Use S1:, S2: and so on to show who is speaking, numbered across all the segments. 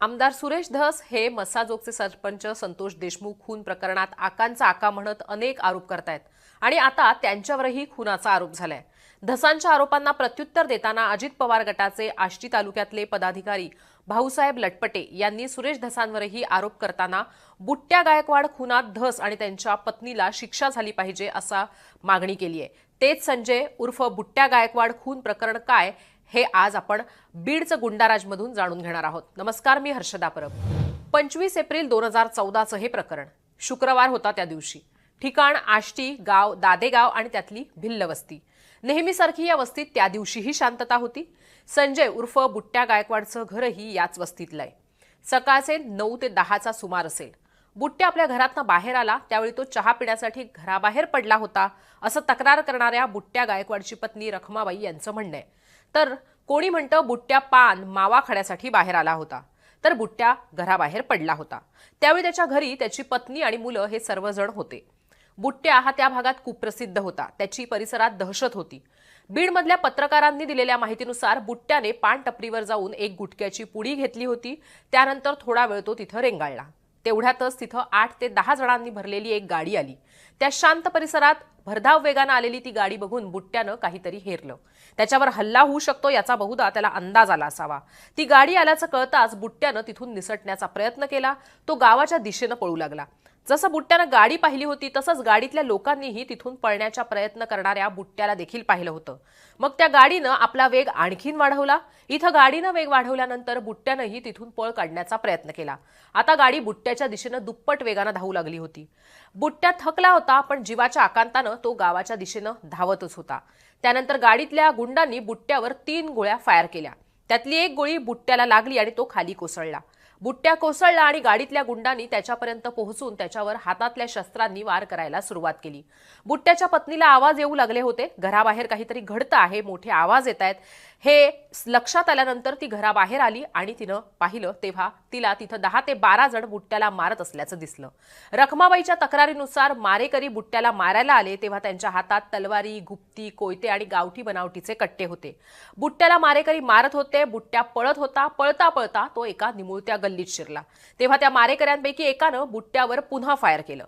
S1: आमदार सुरेश धस हे मसाजोगचे सरपंच संतोष देशमुख खून प्रकरणात आकांचा आका म्हणत अनेक आरोप करतायत. आणि आता त्यांच्यावरही खुनाचा आरोप झालाय. धसांच्या आरोपांना प्रत्युत्तर देताना अजित पवार गटाचे आष्टी तालुक्यातले पदाधिकारी भाऊसाहेब लटपटे यांनी सुरेश धसांवरही आरोप करताना बुट्ट्या गायकवाड खुनात धस आणि त्यांच्या पत्नीला शिक्षा झाली पाहिजे असा मागणी केली आहे तेच संजय उर्फ बुट्ट्या गायकवाड खून प्रकरण काय हे आज आपण बीडचं गुंडाराजमधून जाणून घेणार आहोत. नमस्कार मी हर्षदा परब. पंचवीस एप्रिल दोन हजार चौदाचं हे प्रकरण. शुक्रवार होता त्या दिवशी. ठिकाण आष्टी गाव दादेगाव आणि त्यातली भिल्ल वस्ती. नेहमीसारखी या वस्तीत त्या दिवशीही शांतता होती. संजय उर्फ बुट्ट्या गायकवाडचं घरही याच वस्तीतलं आहे. सकाळचे नऊ ते दहाचा सुमार असेल. बुट्ट्या आपल्या घरातनं बाहेर आला त्यावेळी तो चहा पिण्यासाठी घराबाहेर पडला होता असं तक्रार करणाऱ्या बुट्ट्या गायकवाडची पत्नी रखमाबाई यांचं म्हणणं आहे. तर कोणी म्हणतं बुट्ट्या पान मावा खाण्यासाठी बाहेर आला होता. तर बुट्ट्या घराबाहेर पडला होता. त्यावेळी त्याच्या घरी त्याची पत्नी आणि मुलं हे सर्वजण होते. बुट्ट्या हा त्या भागात कुप्रसिद्ध होता. त्याची परिसरात दहशत होती. बीडमधल्या पत्रकारांनी दिलेल्या माहितीनुसार बुट्ट्याने पान टपरीवर जाऊन एक गुटक्याची पुडी घेतली होती. त्यानंतर थोडा वेळ तो तिथं रेंगाळला. तेवढ्यातच तिथं आठ ते दहा जणांनी भरलेली एक गाडी आली. त्या शांत परिसरात भरधाव वेगानं आलेली ती गाडी बघून बुट्ट्यानं काहीतरी हेरलं. त्याच्यावर हल्ला होऊ शकतो याचा बहुधा त्याला अंदाज आला असावा. ती गाडी आल्याचं कळताच बुट्ट्यानं तिथून निसटण्याचा प्रयत्न केला. तो गावाच्या दिशेनं पळू लागला. जसं बुट्ट्यानं गाडी पाहिली होती तसंच गाडीतल्या लोकांनीही तिथून पळण्याचा प्रयत्न करणाऱ्या बुट्ट्याला देखील पाहिलं होतं. मग त्या गाडीनं आपला वेग आणखीन वाढवला. इथं गाडीनं वेग वाढवल्यानंतर बुट्ट्यानंही तिथून पळ काढण्याचा प्रयत्न केला. आता गाडी बुट्ट्याच्या दिशेनं दुप्पट वेगानं धावू लागली होती. बुट्ट्या थकला होता पण जीवाच्या आकांतानं तो गावाच्या दिशेनं धावतच होता. त्यानंतर गाडीतल्या गुंडांनी बुट्ट्यावर तीन गोळ्या फायर केल्या. त्यातली एक गोळी बुट्ट्याला लागली आणि तो खाली कोसळला. बुट्ट्या कोसळला आणि गाडीतल्या गुंडांनी त्याच्यापर्यंत पोहोचून त्याच्यावर हातातल्या शस्त्रांनी वार करायला सुरुवात केली. बुट्ट्याच्या पत्नीला आवाज येऊ लागले होते. घराबाहेर काहीतरी घडतं आहे मोठे आवाज येत आहेत. हे लक्षात आल्यानंतर ती घराबाहेर आली आणि तिनं पाहिलं तेव्हा तिला तिथं दहा ते बारा जण बुट्ट्याला मारत असल्याचं दिसलं. रखमाबाईच्या तक्रारीनुसार मारेकरी बुट्ट्याला मारायला आले तेव्हा त्यांच्या हातात तलवारी गुप्ती कोयते आणि गावठी बनावटीचे कट्टे होते. बुट्ट्याला मारेकरी मारत होते बुट्ट्या पळत होता पळता पळता तो एका निमुळत्या गल्लीत शिरला. तेव्हा त्या मारेकऱ्यांपैकी एकानं बुट्ट्यावर पुन्हा फायर केलं.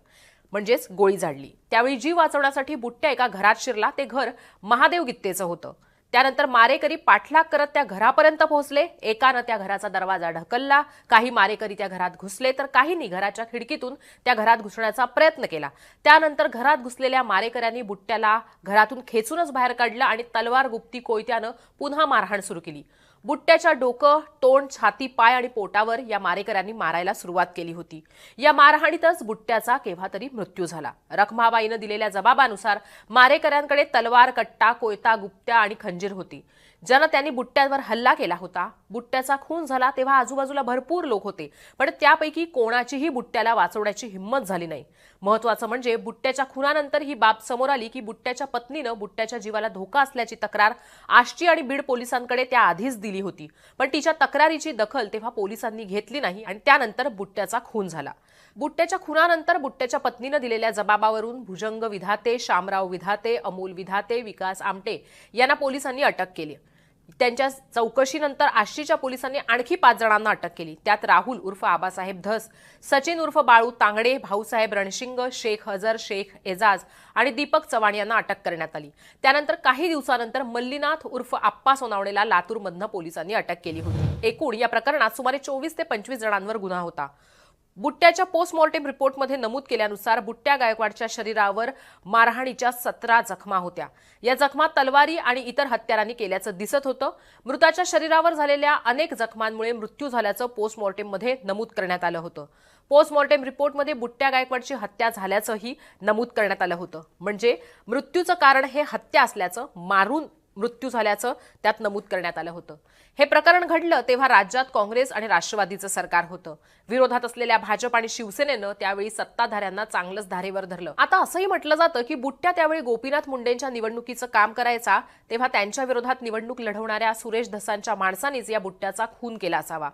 S1: म्हणजेच गोळी झाडली. त्यावेळी जीव वाचवण्यासाठी बुट्ट्या एका घरात शिरला. ते घर महादेव गित्तेचं होतं. त्यानंतर मारेकरी पाठलाग करत त्या घरापर्यंत पोहोचले. एकानं त्या घराचा दरवाजा ढकलला. काही मारेकरी त्या घरात घुसले तर काहींनी घराच्या खिडकीतून त्या घरात घुसण्याचा प्रयत्न केला. त्यानंतर घरात घुसलेल्या मारेकऱ्यांनी बुट्ट्याला घरातून खेचूनच बाहेर काढलं आणि तलवार गुप्ती कोयत्यानं पुन्हा मारहाण सुरू केली. बुट्ट्याच्या डोकं तोंड छाती पाय आणि पोटावर या मारेकऱ्यांनी मारायला सुरुवात केली होती. या मारहाणीतच बुट्ट्याचा केव्हा तरी मृत्यू झाला. रखमाबाईनं दिलेल्या जबाबानुसार मारेकऱ्यांकडे तलवार कट्टा कोयता गुप्त्या आणि खंजीर होती. ज्यानं त्यांनी बुट्ट्यावर हल्ला केला होता. बुट्ट्याचा खून झाला तेव्हा आजूबाजूला भरपूर लोक होते. पण त्यापैकी कोणाचीही बुट्ट्याला वाचवण्याची हिंमत झाली नाही. महत्वाचं म्हणजे बुट्ट्याच्या खुनानंतर ही बाब समोर आली की बुट्ट्याच्या पत्नीनं बुट्ट्याच्या जीवाला धोका असल्याची तक्रार आष्टी आणि बीड पोलिसांकडे त्या आधीच दिली होती. पण तिच्या तक्रारीची दखल तेव्हा पोलिसांनी घेतली नाही आणि त्यानंतर बुट्ट्याचा खून झाला. बुट्ट्याच्या खुनानंतर बुट्ट्याच्या पत्नीनं दिलेल्या जबाबावरून भुजंग विधाते शामराव विधाते अमोल विधाते विकास आमटे यांना पोलिसांनी अटक केली. त्यांच्या चौकशीनंतर आष्टीच्या पोलिसांनी आणखी पाच जणांना अटक केली. त्यात राहुल उर्फ आबासाहेब धस सचिन उर्फ बाळू तांगडे भाऊसाहेब रणशिंग शेख हजर शेख एजाज आणि दीपक चव्हाण यांना अटक करण्यात आली. त्यानंतर काही दिवसानंतर मल्लीनाथ उर्फ आप्पा सोनावणेला लातूरमधनं पोलिसांनी अटक केली होती. एकूण या प्रकरणात सुमारे चोवीस ते पंचवीस जणांवर गुन्हा होता. बुट्ट्याच्या पोस्टमॉर्टेम रिपोर्टमध्ये नमूद केल्यानुसार बुट्ट्या गायकवाडच्या शरीरावर मारहाणीच्या सतरा जखमा होत्या. या जखमा तलवारी आणि इतर हत्यारांनी केल्याचं दिसत होतं. मृताच्या शरीरावर झालेल्या अनेक जखमांमुळे मृत्यू झाल्याचं पोस्टमॉर्टेममध्ये नमूद करण्यात आलं होतं. पोस्टमॉर्टेम रिपोर्टमध्ये बुट्ट्या गायकवाडची हत्या झाल्याचंही नमूद करण्यात आलं होतं. म्हणजे मृत्यूचं कारण हे हत्या असल्याचं मारून मृत्यू झाल्याचं त्यात नमूद करण्यात आलं होतं. हे प्रकरण घडलं तेव्हा राज्यात काँग्रेस आणि राष्ट्रवादीचं सरकार होतं. विरोधात असलेल्या भाजप आणि शिवसेनेनं त्यावेळी सत्ताधाऱ्यांना चांगलंच धारेवर धरलं. आता असंही म्हटलं जातं की बुट्ट्या त्यावेळी गोपीनाथ मुंडेंच्या निवडणुकीचं काम करायचा तेव्हा त्यांच्या विरोधात निवडणूक लढवणाऱ्या सुरेश धसांच्या माणसांनीच या बुट्ट्याचा खून केला असावा.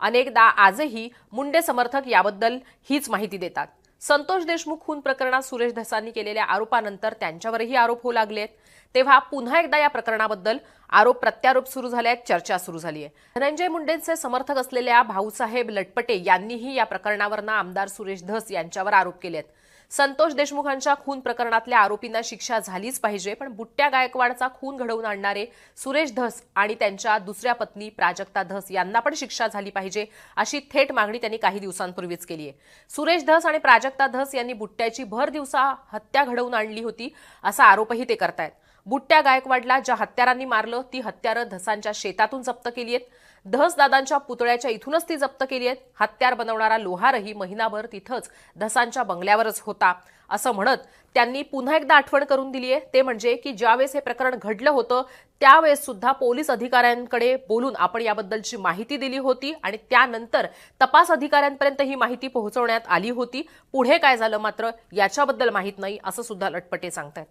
S1: अनेकदा आजही मुंडे समर्थक याबद्दल हीच माहिती देतात. संतोष देशमुख खून प्रकरणात सुरेश धसांनी केलेल्या आरोपानंतर त्यांच्यावरही आरोप होऊ लागलेत तेव्हा पुन्हा एकदा या प्रकरणाबद्दल आरोप प्रत्यारोप सुरू झाले आहेत चर्चा सुरू झाली आहे. धनंजय मुंडेंचे समर्थक असलेल्या भाऊसाहेब लटपटे यांनीही या प्रकरणावरनं आमदार सुरेश धस यांच्यावर आरोप केले आहेत. संतोष देशमुखांच्या खून प्रकरणातल्या आरोपींना शिक्षा झालीच पाहिजे पण बुट्ट्या गायकवाडचा खून घडवून आणणारे सुरेश धस आणि त्यांच्या दुसऱ्या पत्नी प्राजक्ता धस यांना पण शिक्षा झाली पाहिजे अशी थेट मागणी त्यांनी काही दिवसांपूर्वीच केली आहे. सुरेश धस आणि प्राजक्ता धस यांनी बुट्ट्याची भर दिवसा हत्या घडवून आणली होती असा आरोपही ते करतायत. बुट्ट्या गायकवाडला ज्या हत्यारांनी मारलं ती हत्यारं धसांच्या शेतातून जप्त केली आहेत. धस दादांच्या पुतळ्याच्या इथूनच ती जप्त केली आहेत. हत्यार बनवणारा लोहारही महिनाभर तिथंच धसांच्या बंगल्यावरच होता. असं म्हणत त्यांनी पुन्हा एकदा आठवण करून दिली आहे. ते म्हणजे की ज्यावेळेस हे प्रकरण घडलं होतं त्यावेळेस सुद्धा पोलीस अधिकाऱ्यांकडे बोलून आपण याबद्दलची माहिती दिली होती आणि त्यानंतर तपास अधिकाऱ्यांपर्यंत ही माहिती पोहोचवण्यात आली होती. पुढे काय झालं मात्र याच्याबद्दल माहीत नाही असं सुद्धा लटपटे सांगतायत.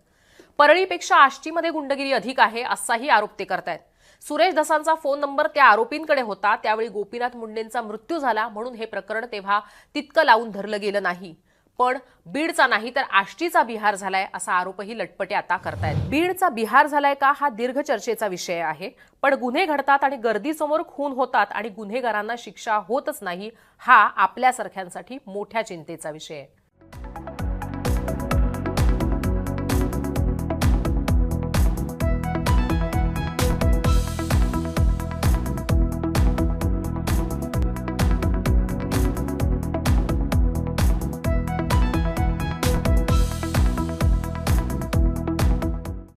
S1: परळीपेक्षा आष्टीमध्ये गुंडगिरी अधिक आहे असाही आरोप ते करतायत. सुरेश धसांचा फोन नंबर त्या आरोपींकडे होता. त्यावेळी गोपीनाथ मुंडेंचा मृत्यू झाला. म्हणून हे प्रकरण तेव्हा तितकं लावून धरलं गेलं नाही. पण बीडचा नाही तर आष्टीचा बिहार झालाय असा आरोपही लटपटे आता करतायत. बीडचा बिहार झालाय का हा दीर्घ चर्चेचा विषय आहे. पण गुन्हे घडतात आणि गर्दीसमोर खून होतात आणि गुन्हेगारांना शिक्षा होतच नाही हा आपल्यासारख्यांसाठी मोठ्या चिंतेचा विषय आहे.